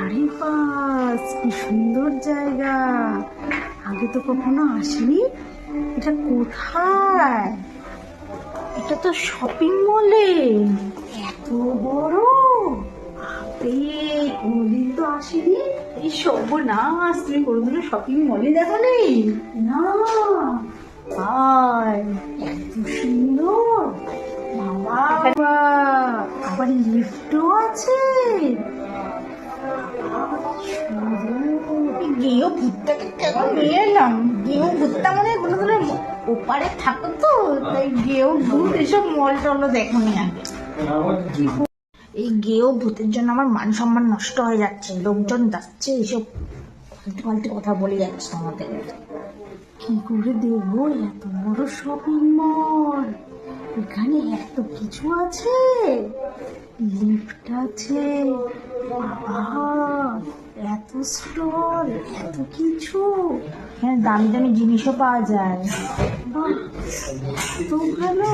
আরে বাস কি সুন্দর জায়গা। আগে তো কখনো আসিনি। এটা কোথায়? এটা তো শপিং মলে এত বড়। বাপরে কোনদিন তো আসিনি। এই সর্বনাশ তুমি কোনোদিনও শপিং মলে দেখো নেই না। আয় এত সুন্দর। বাবা, আবার লিফটও আছে। ওপারে তাই ভূত এসব মল এই গেও ভূতের জন্য আমার মান সম্মান নষ্ট হয়ে যাচ্ছে, লোকজন যাচ্ছে এইসব ফালতু কথা বলে যাচ্ছে আমাদের। কি করে দেখব? এত বড় শপিং মল এখানে এত কিছু আছে। লিফট আছে, বাবা। এত স্টল এত কিছু। এখানে দামি দামি জিনিসও পাওয়া যায়। তো ভালো।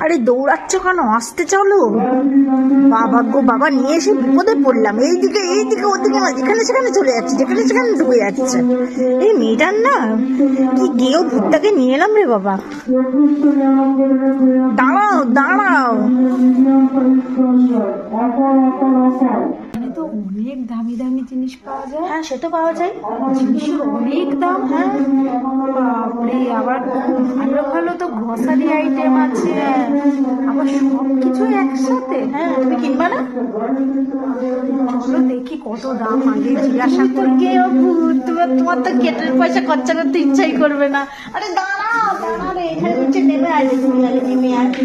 আরে দৌড়াচ্ছ কেন? আসতে চলো। বাবা গো, বাবা, নিয়ে এসে বিপদে পড়লাম। এইদিকে এইদিকে, ওদিকে যেখানে সেখানে চলে যাচ্ছে, যেখানে সেখানে ঢুকে যাচ্ছে। এই মেয়েটার না কি গিয়েও ভূতটাকে নিয়ে এলাম রে বাবা। দাঁড়াও দাঁড়াও। তো অনেক দামি দামি জিনিস পাওয়া যায়। হ্যাঁ সেটা পাওয়া যায়। জিনিসের অনেক দাম হ্যাঁ। বাপরে আবার ভালো ভালো তো গ্রসারি আইটেম আছে আবার সব কিছু একসাথে হ্যাঁ। তুমি কিনবা না? চলো দেখি কত দাম আগে জিজ্ঞাসা তোর কে তোমার তোমার তো কেটের পয়সা খরচা করতে ইচ্ছাই করবে না। আরে দাঁড়াও দাঁড়া রে, এখানে নিচে নেমে আসবে তুমি আগে নেমে আসবে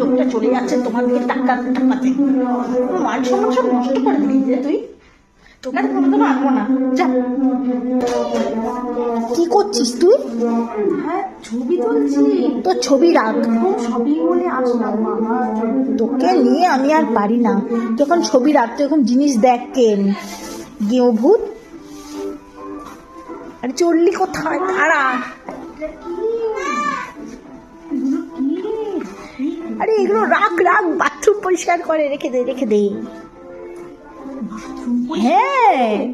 লোকটা চলে যাচ্ছে, তোমার দিকে টাকা মান নষ্ট করে তুই। কোনোদিনও আনব না। যা। কি করছিস তুই? হ্যাঁ ছবি তুলছি। তোর ছবি রাখ। ছবি বলে আসলাম তোকে নিয়ে আমি আর পারি না। তুই এখন ছবি রাখ তুই এখন জিনিস দেখ কেন? গেও ভূত। আরে চললি কোথায়? দাঁড়া। আরে এগুলো রাখ রাখ। বাথরুম পরিষ্কার করে রেখে দে রেখে দে। হ্যাঁ।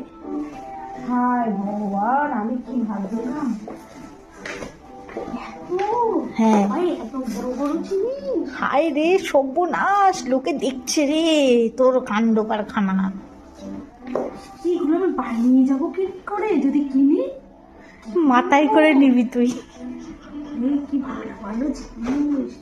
হায় ভগবান আমি কি ভাবছিলাম? হ্যাঁ। হায় রে সর্বনাশ লোকে দেখছে রে তোর কাণ্ড কারখানা। এগুলো আমি বাড়ি নিয়ে যাব কি করে? যদি কিনি? মাথায় করে নিবি তুই। কি ভালো ভালো জিনিস।